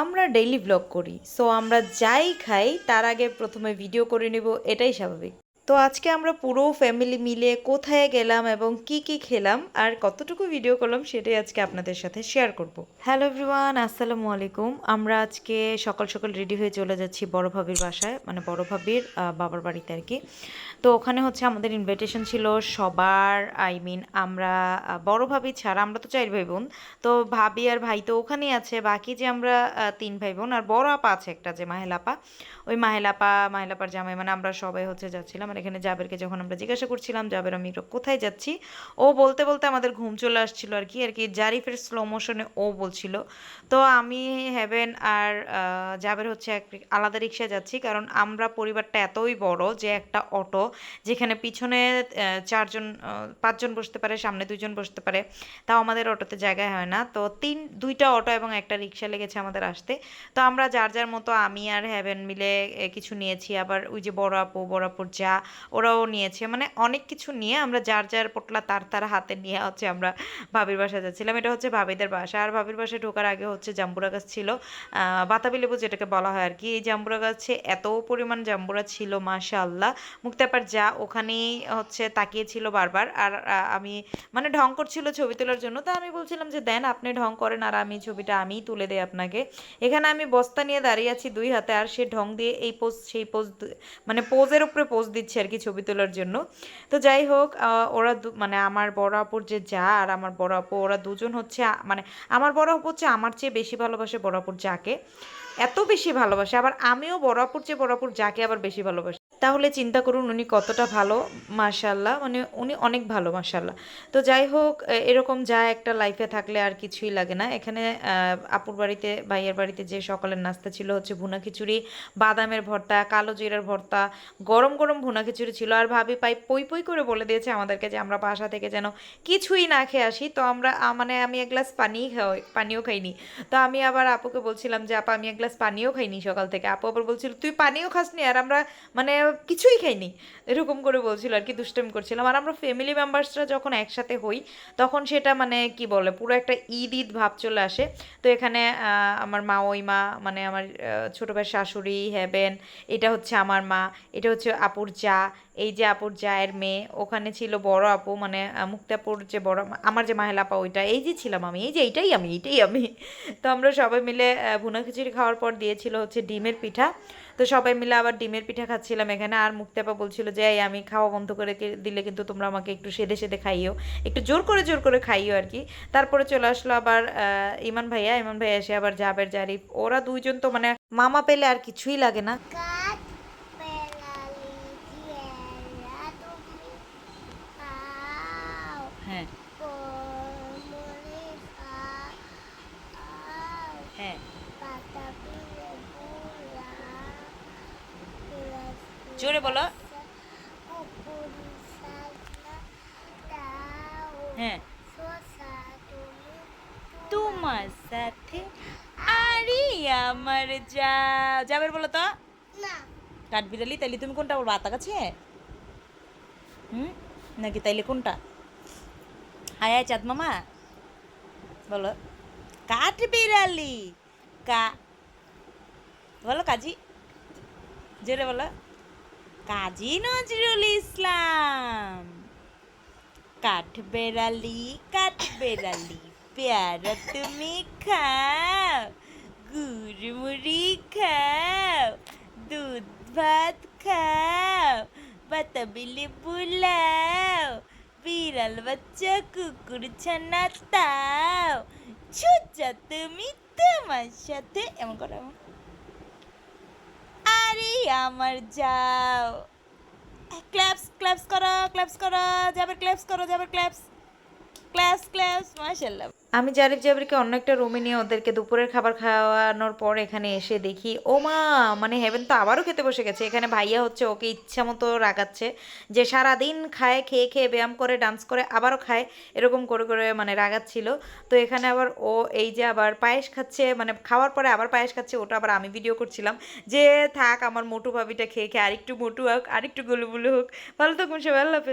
আমরা daily blog করি so আমরা যাই খাই, তার আগে প্রথমে ভিডিও করে নেব, এটাই স্বাভাবিক। তো আজকে আমরা পুরো ফ্যামিলি মিলে কোথায় গেলাম এবং কি কি খেলাম আর কতটুকু ভিডিও করলাম সেটাই আজকে আপনাদের সাথে শেয়ার করব। হ্যালো এভরিওয়ান আসসালামু আলাইকুম। আমরা আজকে সকাল সকাল রেডি হয়ে চলে যাচ্ছি বড় ভাবির বাসায় মানে বড় ভাবির বাবার বাড়িতে আর কি। তো ওখানে হচ্ছে আমাদের ইনভাইটেশন ছিল সবার আই মিন আমরা বড় ভাবি ছাড়া, আমরা তো চার ভাই বোন তো ভাবি আর ভাই তো ওখানেই আছে, বাকি যে আমরা তিন ভাই বোন আর বড় আপা আছে একটা যে মাহেলাপা ওই মাহেলাপা মাহেলাপার জামাই মানে আমরা সবাই হচ্ছে যাচ্ছিলাম আর এখানে জাবেরকে যখন আমরা জিজ্ঞাসা করছিলাম, জাবের, আমি কোথায় যাচ্ছি? ও বলতে বলতে আমাদের ঘুম চলে আসছিল আর কি আর কি জারিফের স্লো মোশনে ও বলছিল। তো আমি হেভেন আর জাবের হচ্ছে এক আলাদা রিক্সায় যাচ্ছি, কারণ আমরা পরিবারটা এতই বড় যে একটা অটো যেখানে পিছনে চারজন পাঁচজন বসতে পারে, সামনে দুজন বসতে পারে, তাও আমাদের অটোতে জায়গায় হয় না। তো তিন, দুইটা অটো এবং একটা রিক্সা লেগেছে আমাদের আসতে। তো আমরা যার যার মতো আমি আর হ্যাভেন মিলে কিছু নিয়েছি। আবার ওই যে বড় আপু, বড় আপুর যা ওরাও নিয়েছে। মানে অনেক কিছু নিয়ে আমরা যার যার পোটলা তার তার হাতে নিয়ে হচ্ছে আমরা ভাবির বাসায় যাচ্ছিলাম। এটা হচ্ছে ভাবিদের বাসা। আর ভাবির বাসায় ঢোকার আগে হচ্ছে জাম্বুরা গাছ ছিল। বাতাবি লেবু যেটাকে বলা হয় আর কি। এই জাম্বুরা গাছে এত পরিমাণ জাম্বুরা ছিল মাশা আল্লাহ মুক্তাপার যা ওখানেই হচ্ছে তাকিয়েছিল বারবার। আর আমি মানে ঢং করছিল ছবি তোলার জন্য। তো আমি বলছিলাম যে, দেন আপনি ঢং করেন আর আমি ছবিটা আমিই তুলে দেই আপনাকে। এখানে আমি বস্তা নিয়ে দাঁড়িয়ে আছি দুই হাতে। আর সে ঢং দিয়ে এই পোজ, সেই পোজ মানে পোজের উপরে পোজ দিচ্ছে। আর কি ছবি তোলার জন্য। তো যাই হোক ওরা মানে আমার বড় আপুর যে যা আর আমার বড় আপু, ওরা দুজন হচ্ছে মানে আমার বড় আপু হচ্ছে আমার চেয়ে বেশি ভালোবাসে বড় আপুর যাকে। এত বেশি ভালোবাসে, আবার আমিও বড় আপুর চেয়ে বড় আপুর যাকে আবার বেশি ভালোবাসি। তাহলে চিন্তা করুন উনি কতটা ভালো মাশাল্লাহ মানে উনি অনেক ভালো মাশাল্লাহ তো যাই হোক এরকম যা একটা লাইফে থাকলে আর কিছুই লাগে না। এখানে আপুর বাড়িতে, ভাইয়ের বাড়িতে যে সকালের নাস্তা ছিল হচ্ছে ভুনা খিচুড়ি, বাদামের ভর্তা, কালো জিরার ভর্তা, গরম গরম ভুনা খিচুড়ি ছিল। আর ভাবি পাই, পই পই করে বলে দিয়েছে আমাদেরকে যে আমরা বাসা থেকে যেন কিছুই না খেয়ে আসি। তো আমরা মানে আমি এক গ্লাস পানি খাওয়াই, পানিও খাইনি। তো আমি আবার আপুকে বলছিলাম যে, আপা, আমি এক গ্লাস পানিও খাইনি সকাল থেকে। আপু আবার বলছিল, তুই পানিও খাসনি? আর আমরা মানে কিছুই খাইনি। এরকম করে বলছিল আর কি, দুষ্টামি করছিলাম। আর আমরা ফ্যামিলি মেম্বার্সরা যখন একসাথে হই, তখন সেটা মানে কি বলে, পুরো একটা ঈদ ঈদ ভাব চলে আসে। তো এখানে আমার মা, ওই মা মানে আমার ছোট ভাই শাশুড়ি হ্যাবেন এটা হচ্ছে আমার মা, এটা হচ্ছে আপুর যা, এই যে আপুর জায়ের মেয়ে, ওখানে ছিল বড় আপু মানে মুক্তাপুর যে বড় আমার যে মাহেলা আপা, ওইটা, এই যে ছিলাম আমি, এই যে এইটাই আমি এইটাই আমি। তো আমরা সবাই মিলে ভুনা খিচুড়ি খাওয়ার পর দিয়েছিল হচ্ছে ডিমের পিঠা। তো সবাই মিলে আবার ডিমের পিঠা খাচ্ছিলাম এখানে আর মুক্তাপা বলছিল যে এই আমি খাওয়া বন্ধ করে দিলে কিন্তু তোমরা আমাকে একটু সেদে সেদে খাইও একটু জোর করে জোর করে খাইও আর কি। তারপরে চলে আসলো আবার আহ, ইমান ভাইয়া ইমান ভাইয়া এসে আবার জাবের জারিফ। ওরা দুইজন তো মানে মামা পেলে আর কিছুই লাগে না। হ্যাঁ কোমরে খাও হ্যাঁ পাতা পিলে বুলা জোরে বলো। হ্যাঁ। তোমার সাথে আরে আমার যা। যাবের বলো তো? না। কাঠবিড়ালি তাইলে তুমি কোনটা ওর বাতা কাছে হুম? নাকি তাইলে কোনটা? হায় হায় চাঁদ মামা। বলো। কাঠবিড়ালি কা বলো কাজী। জোরে বলো। কাজী নজরুল ইসলাম। কাঠবেড়ালি কাঠবেড়ালি পেয়ারা তুমি খাও, গুড়মুড়ি খাও, দুধ ভাত খাও বাতাবিলে বুলাও বিড়াল বাচ্চা কুকুর ছানা তাও। ছুচা তুমি তোমার সাথে, এমন করো, এমন আমার যাও। ক্ল্যাপস ক্ল্যাপস করো ক্ল্যাপস করো যাবে ক্ল্যাপস করো যাবে ক্ল্যাপস আমি জারিফ জাবরিকে অন্য একটা রুমে নিয়ে ওদেরকে দুপুরের খাবার খাওয়ানোর পর এখানে এসে দেখি, ও মা মানে হেভেন তো আবারও খেতে বসে গেছে। এখানে ভাইয়া হচ্ছে ওকে ইচ্ছা মতো রাগাচ্ছে যে সারাদিন খায়, খেয়ে খেয়ে ব্যায়াম করে ডান্স করে, আবারও খায়, এরকম করে করে মানে রাগাচ্ছিল। তো এখানে আবার ও এই যে আবার পায়েস খাচ্ছে মানে খাওয়ার পরে আবার পায়েস খাচ্ছে, ওটা আবার আমি ভিডিও করছিলাম যে, থাক, আমার মোটু ভাবিটা খেয়ে খেয়ে আরেকটু মোটু হোক, আরেকটু গুলুগুলু হোক। ভালো থাকুন আল্লাহ হাফেজ।